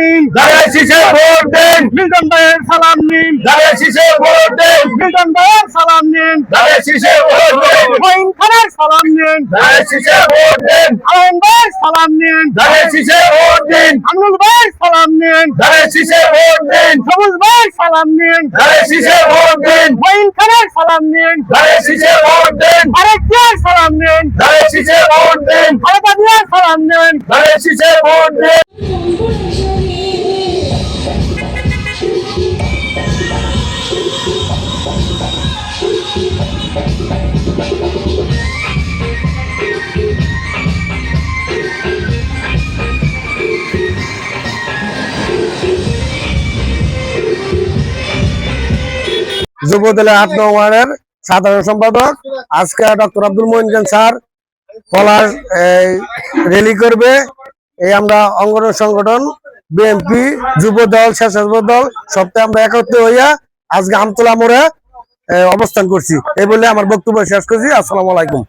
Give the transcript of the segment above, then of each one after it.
নিন ধানের শীষে ভোট দেন মিল্টন ভাইয়ের সালাম নিন ধানের শীষে ভোট দেন মিল্টন ভাইয়ের সালাম নিন ধানের শীষে ভোট দেন মঈন খানের সালাম নিন ধানের শীষে ভোট দেন আলম ভাই সালাম নিন ধানের শীষে ভোট দিন আমিনুল ভাই সালাম নিন ধানের শীষে ভোট দিন সবুজ ভাই সালাম নিন ধানের শীষে ভোট দিন মঈন খানের সালাম নিন ধানের শীষে ভোট দেন আরেক দিয়ার সালাম নিন ধানের শীষে ভোট দিন খালেদা দিয়ার সালাম নিন ধানের শীষে ভোট দিন যুব দলের আট নং সাধারণ সম্পাদক। আজকে doctor Abdul Mohin sir Palash rally করবে। এই আমরা অঙ্গন সংগঠন, বিএনপি যুব দল স্বেচ্ছাসেবক দল সপ্তাহে আমরা একত্রে হইয়া আজকে আমতলা মোড়ে অবস্থান করছি। এই বলে আমার বক্তব্য শেষ করছি। আসসালামু আলাইকুম।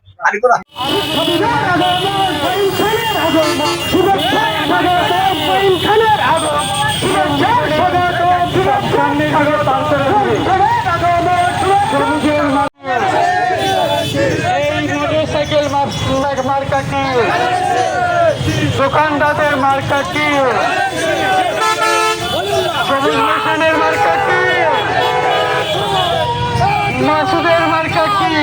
মার্কা কি? দোকানদারের মার্কা কি? সবুজ মিশনের মার্কা কি? মাসুদের মার্কা কি?